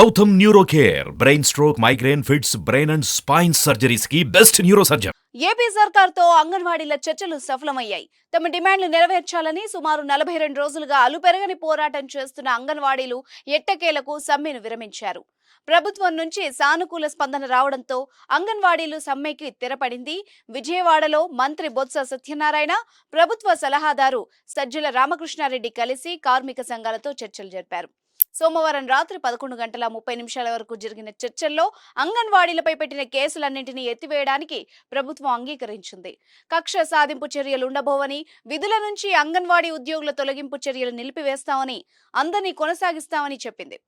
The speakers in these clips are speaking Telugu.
Gautam neuro care brain stroke migraine fits brain and spine సర్జరీస్కి best neuro surgeon AP సర్కార్తో అంగన్వాడీల చర్చలు సఫలమయ్యాయి. తమ డిమాండ్లు నెరవేర్చాలని సుమారు నలభై రెండు రోజులుగా అలుపెరగని పోరాటం చేస్తున్న అంగన్వాడీలు ఎట్టకేలకు సమ్మెను విరమించారు. ప్రభుత్వం నుంచి సానుకూల స్పందన రావడంతో అంగన్వాడీలు సమ్మెకి తెరపడింది. విజయవాడలో మంత్రి బొత్స సత్యనారాయణ ప్రభుత్వ సలహాదారు సజ్జల రామకృష్ణారెడ్డి కలిసి కార్మిక సంఘాలతో చర్చలు జరిపారు. సోమవారం రాత్రి పదకొండు గంటల ముప్పై నిమిషాల వరకు జరిగిన చర్చల్లో అంగన్వాడీలపై పెట్టిన కేసులన్నింటినీ ఎత్తివేయడానికి ప్రభుత్వం అంగీకరించింది. కక్ష సాధింపు చర్యలు ఉండబోవని విధుల నుంచి అంగన్వాడీ ఉద్యోగుల తొలగింపు చర్యలు నిలిపివేస్తామని అందరినీ కొనసాగిస్తామని చెప్పింది.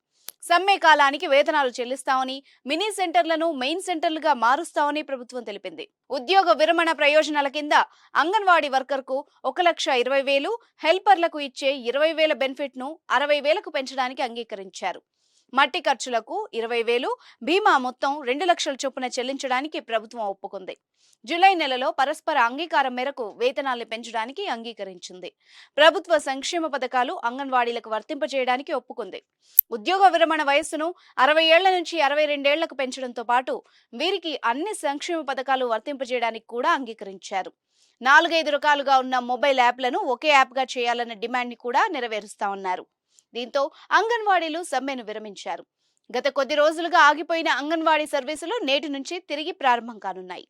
సమ్మె కాలానికి వేతనాలు చెల్లిస్తామని మినీ సెంటర్లను మెయిన్ సెంటర్లుగా మారుస్తామని ప్రభుత్వం తెలిపింది. ఉద్యోగ విరమణ ప్రయోజనాల కింద అంగన్వాడీ వర్కర్కు ఒక లక్ష ఇరవై వేలు హెల్పర్లకు ఇచ్చే ఇరవై వేల బెనిఫిట్ను అరవై వేలకు పెంచడానికి అంగీకరించారు. మట్టి ఖర్చులకు ఇరవై వేలు బీమా మొత్తం రెండు లక్షల చొప్పున చెల్లించడానికి ప్రభుత్వం ఒప్పుకుంది. జూలై నెలలో పరస్పర అంగీకారం మేరకు వేతనాల్ని పెంచడానికి అంగీకరించింది. ప్రభుత్వ సంక్షేమ పథకాలు అంగన్వాడీలకు వర్తింపజేయడానికి ఒప్పుకుంది. ఉద్యోగ విరమణ వయస్సును అరవై ఏళ్ళ నుంచి అరవై రెండేళ్ళకు పెంచడంతో పాటు వీరికి అన్ని సంక్షేమ పథకాలు వర్తింపజేయడానికి కూడా అంగీకరించారు. నాలుగైదు రకాలుగా ఉన్న మొబైల్ యాప్లను ఒకే యాప్గా చేయాలన్న డిమాండ్ని కూడా నెరవేరుస్తామన్నారు. దీంతో అంగన్వాడీలు సమ్మెను విరమించారు. గత కొద్ది రోజులుగా ఆగిపోయిన అంగన్వాడీ సర్వీసులు నేటి నుంచి తిరిగి ప్రారంభం కానున్నాయి.